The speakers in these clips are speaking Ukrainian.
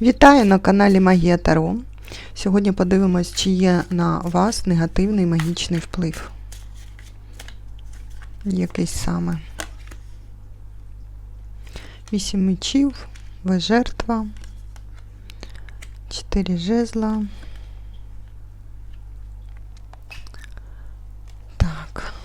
Вітаю на каналі Магія Таро. Сьогодні подивимось, чи є на вас негативний магічний вплив. Якийсь саме. Вісім мечів, ви жертва, чотири жезла. Так.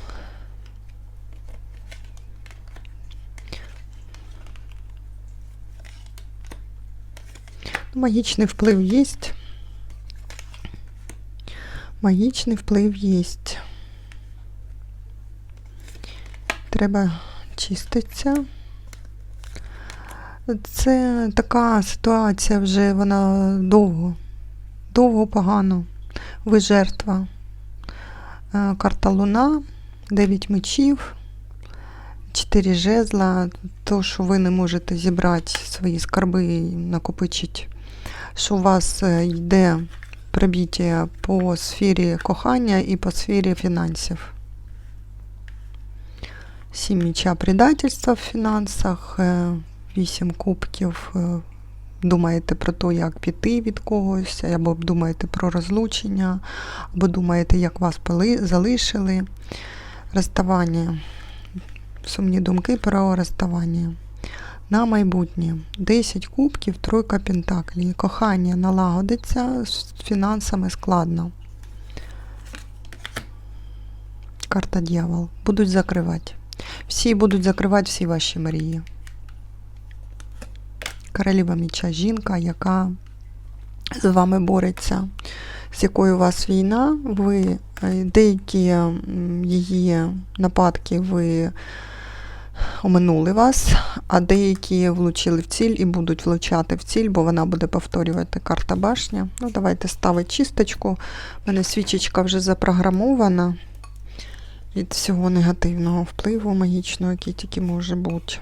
Магічний вплив є. Магічний вплив є. Треба чиститися. Це така ситуація вже, вона довго, довго погано. Ви жертва. Е, Карта Луна, 9 мечів, 4 жезла. То, що ви не можете зібрати свої скарби і накопичити що у вас е, йде прибіття по сфері кохання і по сфері фінансів. Сім міча предательства в фінансах, е, вісім кубків. е, Думаєте про те, як піти від когось, або думаєте про розлучення, або думаєте, як вас залишили. Розставання. Сумні думки про розставання на майбутнє. 10 кубків, тройка пентаклів. Кохання налагодиться, з фінансами складно. Карта дьявол. Будуть закривати. Всі будуть закривати всі ваші мрії. Королева міча жінка, яка з вами бореться, з якою у вас війна, ви е, деякі її нападки ви оминули вас, а деякі влучили в ціль і будуть влучати в ціль, бо вона буде повторювати карта башня. Ну, давайте ставити чисточку. У мене свічечка вже запрограмована від всього негативного впливу магічного, який тільки може бути.